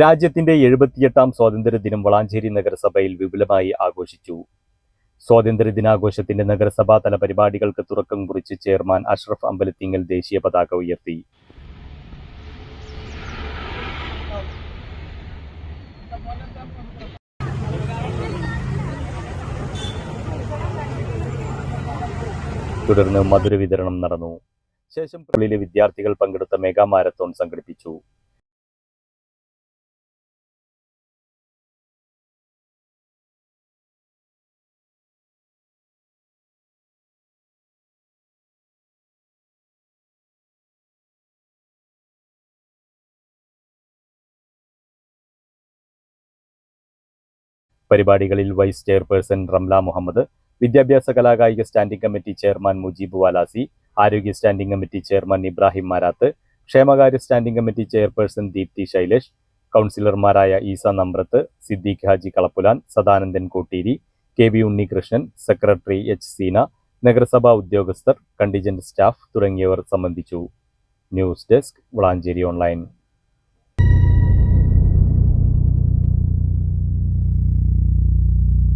രാജ്യത്തിന്റെ എഴുപത്തിയെട്ടാം സ്വാതന്ത്ര്യദിനം വളാഞ്ചേരി നഗരസഭയിൽ വിപുലമായി ആഘോഷിച്ചു. സ്വാതന്ത്ര്യ ദിനാഘോഷത്തിന്റെ നഗരസഭാ തല പരിപാടികൾക്ക് തുറക്കം കുറിച്ച് ചെയർമാൻ അഷ്റഫ് അമ്പലത്തിങ്ങൽ ദേശീയ പതാക ഉയർത്തി. തുടർന്ന് മധുര വിതരണം നടന്നു. ശേഷം പള്ളിയിലെ വിദ്യാർത്ഥികൾ പങ്കെടുത്ത മെഗാ മാരത്തോൺ സംഘടിപ്പിച്ചു. പരിപാടികളിൽ വൈസ് ചെയർപേഴ്സൺ റംല മുഹമ്മദ് വിദ്യാഭ്യാസ കലാകായിക standing committee chairman Mujeeb Valasi ആരോഗ്യ standing committee chairman Ibrahim Marath ക്ഷേമകാര്യ standing committee chairperson Deepthi Shailesh കൗൺസിലർമാരായ Isa Namrath Siddique Haji Kalappulan Sadanandan Kotteeri K V Unnikrishnan secretary H Seena നഗരസഭാ ഉദ്യോഗസ്ഥർ contingent staff തുടങ്ങിയവർ സംബന്ധിച്ചു. News desk Valanchery online.